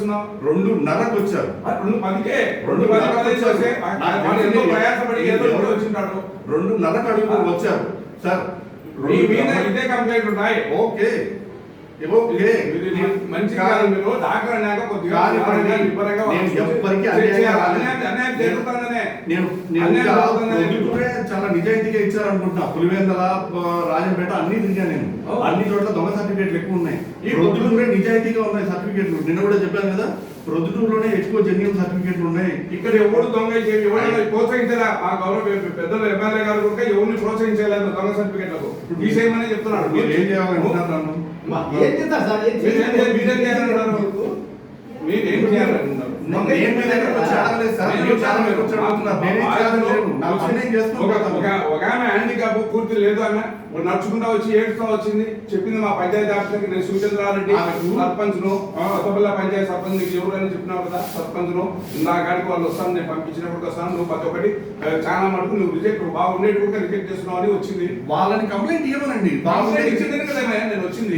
పంపిస్తున్నావు రెండున్నరకు వచ్చారు. రెండు పదికే? రెండు పది ఎంతో ప్రయాసపడి ఏదో ఒకటి వచ్చింటాడు రెండున్నరకు అడుగు వచ్చారు. సార్ రెండు- ఇదే కంప్లైంట్ ఉన్నాయి ఓకే. మంచి కొద్దిగా నేను చాలా నిజాయితీగా ఇచ్చారనుకుంటున్నా. పులివెందల రాజంపేట అన్ని తిరిగాను నేను. అన్ని చోట్ల దొంగ సర్టిఫికేట్లు ఎక్కువ ఉన్నాయి. ఈ ప్రొద్దుటూరే నిజాయితీగా ఉన్నాయి సర్టిఫికేట్లు. నిన్న కూడా చెప్పాను కదా ప్రొద్దుటూరులోనే ఎక్కువ జెన్యున్ సర్టిఫికేట్లు ఉన్నాయి. ఇక్కడ ఎవడు దొంగ ప్రోత్సహించారా? ఆ గౌరవ పెద్దలు ఎమ్మెల్యే గారు కూడా ఎవరిని ప్రోత్సహించలేదు దొంగ సర్టిఫికెట్లకు? తీసేయమని చెప్తున్నాడు మీరు ఏం చేయాలనుకుంటున్నారు నన్ను? ఏం చేస్తారు సార్ మీరు ఏం చేయాలి? మీరేం చేయాలంటున్నారు? ఒక- ఆమె హ్యాండిక్యాప్ పూర్తి లేదు ఆమె ఒక నడుచుకుంటా వచ్చి ఏడుస్తూ వచ్చింది. చెప్పింది మా పంచాయతీ ఆఫీసర్కి నేను ఆమెకు? సర్పంచ్ను కొత్తపల్లి పంచాయతీ సర్పంచ్ నీకు ఎవరైనా చెప్పినావు కదా సర్పంచ్ను నా కాడికి వాళ్ళు వస్తాను నేను పంపించినప్పుడు వస్తాను. నువ్వు ప్రతి ఒక్కటి చాలా మటుకు నువ్వు రిజెక్ట్ బాగుండేటి కూడా రిజెక్ట్ చేస్తున్నావు అని వచ్చింది. వాళ్ళని కంప్లైంట్ ఇవ్వనండి. కదా నేను వచ్చింది.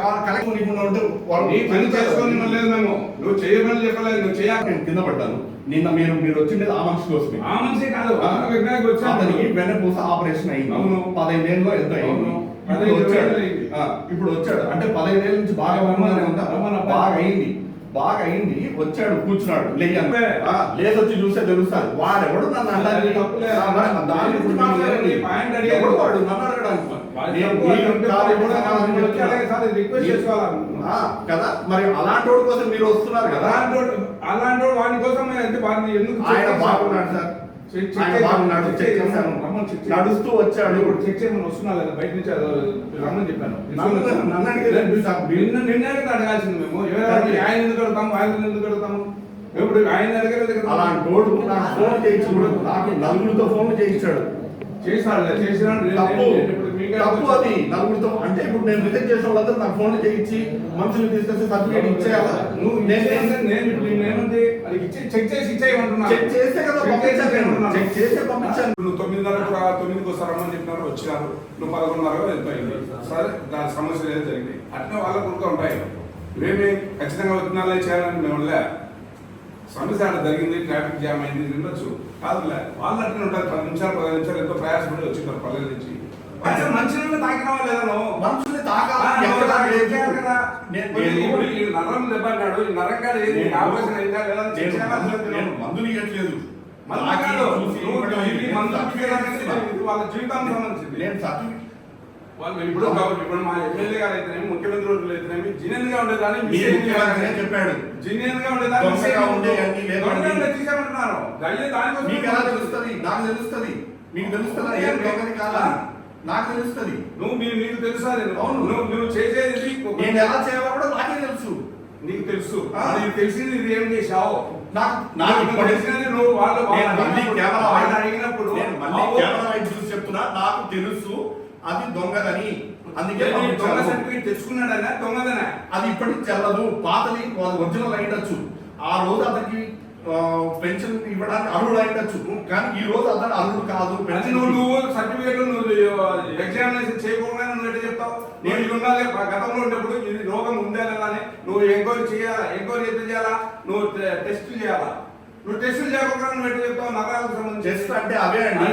కలెక్టర్ ఇవ్వకుండా ఉంటే వాళ్ళు నీ పని చేసుకొని లేదు మేము నువ్వు చేయమని చెప్పలేదు నువ్వు చేయాలి కింద పడ్డాను. నిన్న మీరు మీరు వచ్చిండేది ఆ మనిషి కోసమే. ఆ మనిషి కాదు విజ్ఞానికి వచ్చాను. వెన్నపూస ఆపరేషన్ అయింది. అవును. ఎంత పదహైదు వచ్చాడు. ఏళ్ళు అయింది. ఇప్పుడు వచ్చాడు. అంటే పదహైదేళ్ళ నుంచి బాగా బాగానే ఉందా. బాగా అయింది. బాగా అయింది. వచ్చాడు కూర్చున్నాడు. లేయను. లేచి వచ్చి చూస్తే తెలుస్తుంది వాడెవడు నన్ను తప్పులే. దాని గురించి మాట్లాడండి పాయింట్ వాడు? నన్ను అడగడానికి కాదు, మీరు- అలాంటి వాడి కోసం మీరు వస్తున్నారు కదా? అలాంటి అలాంటి వాడు కోసం ఎందుకు ఆయన? బాగున్నాడు సార్. నడుస్తూ వచ్చాడు. ఇప్పుడు చెక్ చేయమని వస్తున్నా లేదా బయట నుంచి రమ్మని చెప్పాను. నన్ను- నన్ను అడగాల్సింది మేము. ఆయన ఎందుకు అడుగుతాము ఆయన ఎందుకు అడుగుతాము ఇప్పుడు ఆయన అడగలేదు వాడు నాకు ఫోన్ చేయించాడు నాకు నలుగురితో ఫోన్ చేయించాడు. చేశాడు చేసినా తప్పు అది. నలుగురితో అంటే ఇప్పుడు నేను రిజెక్ట్ చేసిన వాళ్ళందరూ నాకు ఫోన్ చేయించి మనుషులు తీసుకొచ్చి సర్టిఫికేట్ ఇచ్చేయాలా? నువ్వు నేను నేను నేను ఇప్పుడు నేనేమంది అది ఇచ్చి చెక్ చేసి ఇచ్చేయమంటున్నా. చెక్ చేస్తే కదా పంపించాను నేను. చెక్ చేసే పంపించాను నువ్వు తొమ్మిదిన్నరకు రా తొమ్మిదికి వస్తారమ్మని చెప్పినారు వచ్చినారు. నువ్వు పదకొండున్నర వెళ్ళిపోయింది. సరే దాని సమస్య ఏదో జరిగింది. అట్నే వాళ్ళ కొడుకు ఉంటాయి. ఇవేమి ఖచ్చితంగా వచ్చినాలే చేయాలని మేము లే సమస్య అక్కడ జరిగింది ట్రాఫిక్ జామ్ అయింది ఉండొచ్చు కాదులే. వాళ్ళు అట్లనే ఉంటారు. పది నిమిషాలు పది నిమిషాలు ఎంతో ప్రయాసపడి వచ్చింటారు పల్లెల నుంచి. అసలు మంచినీళ్ళు తాకినావా లేదా నువ్వు మనుషుల్ని తాకాలి నాకు కదా. నేను- నేను- ఇప్పుడు ఈ నరం దెబ్బన్నాడు ఈ నరంగా ఏది నేను- ఆపరేషన్ అయిందా లేదా అని నేను మందు-? నేను మందులు ఇవ్వట్లేదు మందు తాకి కాదు. చూసి నువ్వు ఇవ్వడం ఇది లేదు. మందు సర్టిఫికేట్ ఇచ్చేదానికి ఇస్తున్నా. ఇది వాళ్ళ జీవితానికి సంబంధించింది. నేను సర్టిఫికేట్ వాళ్ళు ఇప్పుడు కాబట్టి ఇప్పుడు మా ఎమ్మెల్యే గారు అయితేనేమి ముఖ్యమంత్రి రోజులు అయితేనేమి జినియన్గా ఉండేదాన్ని మీ. చెప్పాడు జినియన్గా ఉండేదాన్ని దొంగగా. ఉండే అన్ని లేవండి. దానికోసం మీకు ఎలా తెలుస్తుంది నాకు తెలుస్తుంది మీకు తెలుస్తుందా ఏం దొంగది కాదా నాకు తెలుస్తుంది. నువ్వు మీ- నీకు తెలుసా లేదు? అవును. నువ్వు నువ్వు చేసేది నేను ఎలా చేయాలో కూడా నాకే తెలుసు. నీకు తెలుసు. నీకు తెలిసింది ఇది ఏం చేశావు? నాకు నాకు తెలిసినది నువ్వు వాళ్ళు నేను మళ్ళీ కెమెరా వైపు- అడిగినప్పుడు నేను మళ్ళీ కెమెరా వైపు చూసి చెప్తున్నా. నాకు తెలుసు అది దొంగదని. అందుకే నేను దొంగ. సర్టిఫికేట్ తెచ్చుకున్నాడన్నా దొంగదనా? అది ఇప్పటికి చెల్లదు. పాతది వాళ్ళ ఒరిజినల్ అయ్యొచ్చు ఆ రోజు అతనికి పెన్షన్ ఇవ్వడానికి అర్హుడు అయ్యొచ్చు కానీ ఈ రోజు అతను అర్హుడు కాదు. పెన్షన్ నువ్వు సర్టిఫికేట్ నువ్వు ఎగ్జామినేషన్ చేయకుండా ఎట్లా చెప్తావు? నేను ఇది ఉండాలి. గతంలో ఉండేప్పుడు ఇది రోగం ఉందా లేదా అని నువ్వు ఎంక్వైరీ చేయాలా ఎంక్వైరీ ఎట్లా చేయాలా? నువ్వు టెస్ట్ చేయాలా? నువ్వు టెస్టులు చేయకుండా నువ్వు ఎట్లా చెప్తావు? నగరాలకు సంబంధించి. టెస్ట్ అంటే అవే అండి.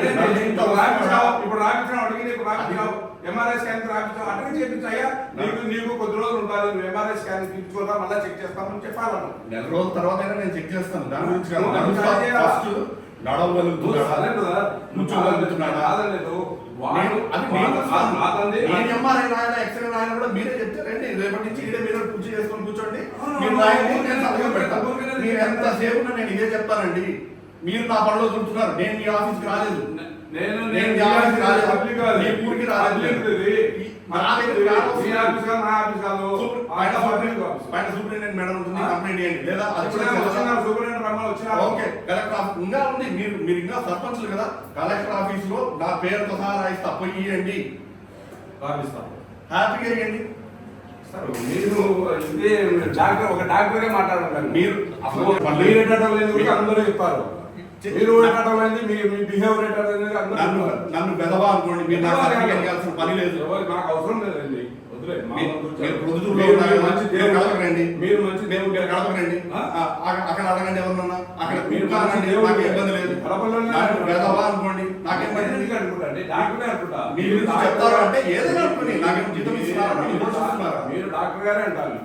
రాపించావు? ఇప్పుడు రాపించావు అడిగింది ఇప్పుడు రాపించావు ఎంఆర్ఐ స్కాన్ రాపించావు అట్లా చేపించాయా నీకు నీకు కొద్ది రోజులు ఉండాలి నువ్వు ఎంఆర్ఐ స్కాన్ తీసుకోదా మళ్ళీ చెక్ చేస్తామని చెప్పాలను నెల రోజుల తర్వాత అయినా నేను చెక్ చేస్తాను. దాని గురించి? ఫస్ట్ ఎంఆర్ఐ ఎక్స్రే కూడా మీరే చెప్తే రండి. రేపటి నుంచి ఇదే మీరు పూజ చేసుకొని కూర్చోండి. అవును, మీరు అవును, రాయండి, అవును, నేను సంతకం పెడతాను. అవును, అవును, మీరు ఎంత సేపు ఉన్నా నేను ఇదే చెప్తానండి. మీరు నా పనిలో చూస్తున్నారు. నేను మీ ఆఫీస్కి రాలేదు నేను నేను మీ ఆఫీస్కి రాలేదు పబ్లిక్ కాదు. మీ ఊరికి రాలేదు. పైన సూపరింటెండెంట్ మేడం ఉంటుంది. కంప్లైంట్ చేయండి. లేదా. ఓకే. కలెక్టర్ ఆఫీస్ ఇంకా ఉంది. మీరు మీరు ఇంకా సర్పంచ్లు కదా. కలెక్టర్ ఆఫీస్లో నా పేరుతో సహా రాయిస్తా. పోయి ఇవ్వండి. హ్యాపీగా ఇవ్వండి మీరు ఇదే డాక్టర్ ఒక డాక్టర్గా మాట్లాడారు. మీరు అందరూ చెప్పారు? మీరు లేదు మీ మీ బిహేవియర్ లేదు అందరూ నన్ను. నన్ను బెదవా అనుకోండి మీరు నాకు ఇవ్వాల్సిన పని లేదు. నాకు అవసరం లేదండి. మీరు మీరు. మంచి మీరు. మీరు మేము దేవుడు ఇక్కడ కడపకు రండి ఆ? ఆ, అక్కడ అడగండి ఎవరన్నా అక్కడ మీరు మీరు నాకు ఇబ్బంది లేదు. పేదవా అనుకోండి నాకేం పని ఎందుకు అనుకుంటా. అంటే డాక్టరే అనుకుంటా మీ గురించి చెప్తారు అంటే ఏదైనా అనుకోండి. నాకేం జీతం మీరు ఇస్తున్నారా? మీరు డాక్టర్ గారే అంటారు.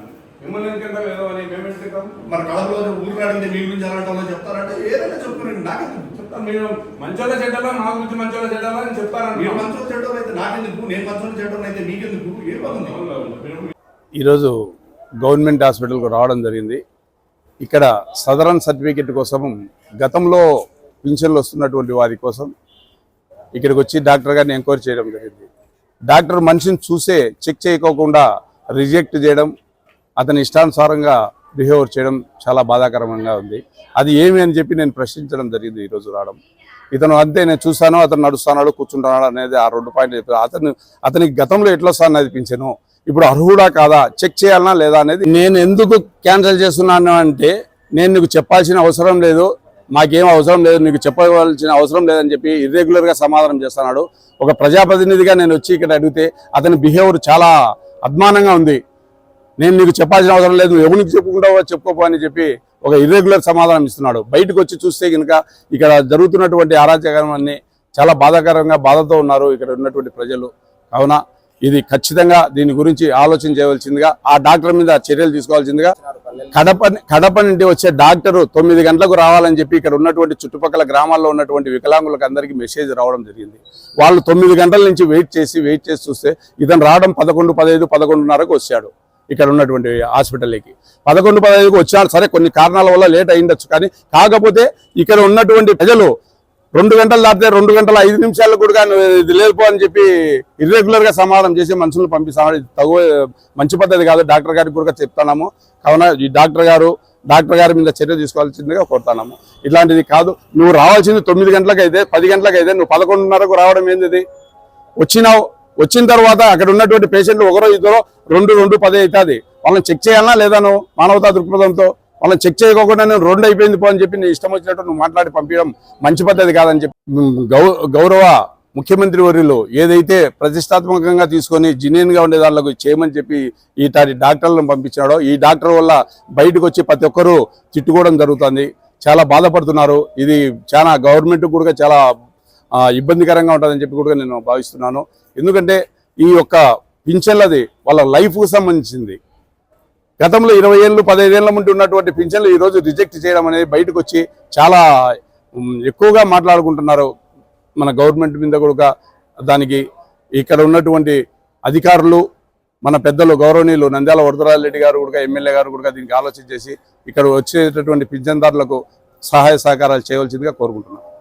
మిమ్మల్ని ఎందుకంటే ఏదో అని మేము ఎందుకు మన కడపలో ఊరు అడిగితే మీ గురించి ఎలాంటి వాళ్ళు చెప్తారంటే ఏదైనా చెప్పుకోండి నాకెందుకు? చెప్తాను. మీరు మంచోళ్ళ చెడ్డలో మా గురించి మంచోళ్ళ చెడ్డలో అని మీరు చెప్తారని మంచోళ్ళు చెడ్డోళ్ళు అయితే నాకెందుకు? నేను మంచోళ్ళు చెడ్డోళ్ళు అయితే మీకెందుకు? ఏ బాగుంది ఈరోజు గవర్నమెంట్ హాస్పిటల్కు రావడం జరిగింది. ఇక్కడ సదరన్ సర్టిఫికెట్ కోసం గతంలో పింఛన్లు వస్తున్నటువంటి వారి కోసం ఇక్కడికి వచ్చి డాక్టర్ గారిని ఎంక్వైరీ చేయడం జరిగింది. డాక్టర్ మనిషిని చూసే చెక్ చేయకోకుండా రిజెక్ట్ చేయడం అతని ఇష్టానుసారంగా బిహేవియర్ చేయడం చాలా బాధాకరంగా ఉంది. అది ఏమి అని చెప్పి నేను ప్రశ్నించడం జరిగింది ఈరోజు రావడం. ఇతను అంతే నేను చూస్తాను అతను నడుస్తున్నాడు కూర్చుంటున్నాడు అనేది ఆ రెండు పాయింట్లు చెప్పారు. అతను అతనికి గతంలో ఎట్లా వస్తాను అనిపించాను ఇప్పుడు అర్హుడా కాదా? చెక్ చేయాలనా లేదా అనేది నేను ఎందుకు క్యాన్సిల్ చేస్తున్నాను అంటే నేను నీకు చెప్పాల్సిన అవసరం లేదు మాకేం అవసరం లేదు నీకు చెప్పవలసిన అవసరం లేదని చెప్పి ఇర్రెగ్యులర్గా సమాధానం చేస్తున్నాడు. ఒక ప్రజాప్రతినిధిగా నేను వచ్చి ఇక్కడ అడిగితే అతని బిహేవియర్ చాలా అద్మానంగా ఉంది. నేను నీకు చెప్పాల్సిన అవసరం లేదు నువ్వు ఎవరికి చెప్పుకుంటావో చెప్పుకోపో అని చెప్పి ఒక ఇర్రెగ్యులర్ సమాధానం ఇస్తున్నాడు. బయటకు వచ్చి చూస్తే కనుక ఇక్కడ జరుగుతున్నటువంటి అరాచకాన్ని చాలా బాధాకరంగా బాధతో ఉన్నారు ఇక్కడ ఉన్నటువంటి ప్రజలు. కావున ఇది ఖచ్చితంగా దీని గురించి ఆలోచన చేయవలసిందిగా ఆ డాక్టర్ మీద చర్యలు తీసుకోవాల్సిందిగా కడప కడప నుండి వచ్చే డాక్టర్ తొమ్మిది గంటలకు రావాలని చెప్పి ఇక్కడ ఉన్నటువంటి చుట్టుపక్కల గ్రామాల్లో ఉన్నటువంటి వికలాంగులకు అందరికీ మెసేజ్ రావడం జరిగింది. వాళ్ళు తొమ్మిది గంటల నుంచి వెయిట్ చేసి వెయిట్ చేసి చూస్తే ఇతను రావడం పదకొండు పదహైదు పదకొండున్నరకు వచ్చాడు. ఇక్కడ ఉన్నటువంటి హాస్పిటల్కి పదకొండు పదహైదుకి వచ్చాడు సరే కొన్ని కారణాల వల్ల లేట్ అయిండొచ్చు కానీ కాకపోతే ఇక్కడ ఉన్నటువంటి ప్రజలు రెండు గంటలు దాటితే రెండు గంటల ఐదు నిమిషాలు కూడా నువ్వు ఇది లేదుపో అని చెప్పి ఇర్రెగ్యులర్గా సమాధానం చేసి మనుషులను పంపిస్తాను ఇది తగు మంచి పద్ధతి కాదు. డాక్టర్ గారికి కూడా చెప్తున్నాము. కావున ఈ డాక్టర్ గారు డాక్టర్ గారి మీద చర్య తీసుకోవాల్సిందిగా కోరుతున్నాము. ఇలాంటిది కాదు. నువ్వు రావాల్సింది తొమ్మిది గంటలకు అయితే పది గంటలకు అయితే నువ్వు పదకొండున్నరకు రావడం ఏంది వచ్చినావు వచ్చిన తర్వాత అక్కడ ఉన్నటువంటి పేషెంట్లు ఒకరో ఇద్దరో రెండు రెండు పది అవుతుంది. వాళ్ళని చెక్ చేయాలన్నా లేదాను మానవతా దృక్పథంతో? వాళ్ళని చెక్ చేయకోకుండా నేను రెండు అయిపోయింది పో అని చెప్పి నీ ఇష్టం వచ్చినట్టు నువ్వు మాట్లాడి పంపించడం మంచి పద్ధతి కాదని చెప్పి. గౌ గౌరవ ముఖ్యమంత్రి వర్యులు ఏదైతే ప్రతిష్టాత్మకంగా తీసుకొని జినియన్గా ఉండే దానిలోకి చేయమని చెప్పి ఈ తారి డాక్టర్లను పంపించాడో ఈ డాక్టర్ వల్ల బయటకు వచ్చి ప్రతి ఒక్కరూ తిట్టుకోవడం జరుగుతుంది. చాలా బాధపడుతున్నారు. ఇది చాలా గవర్నమెంట్ కూడా చాలా ఇబ్బందికరంగా ఉంటుందని చెప్పి కూడా నేను భావిస్తున్నాను. ఎందుకంటే ఈ యొక్క పింఛన్లది వాళ్ళ లైఫ్కు సంబంధించింది. గతంలో ఇరవై ఏళ్ళు పదహైదేళ్ళ ముందు ఉన్నటువంటి పింఛన్లు ఈ రోజు రిజెక్ట్ చేయడం అనేది బయటకు వచ్చి చాలా ఎక్కువగా మాట్లాడుకుంటున్నారు మన గవర్నమెంట్ మీద కూడా. దానికి ఇక్కడ ఉన్నటువంటి అధికారులు మన పెద్దలు గౌరవనీయులు నంద్యాల వరదరాజరెడ్డి గారు కూడా ఎమ్మెల్యే గారు కూడా దీనికి ఆలోచన చేసి ఇక్కడ వచ్చేటటువంటి పింఛన్దారులకు సహాయ సహకారాలు చేయవలసిందిగా కోరుకుంటున్నాను.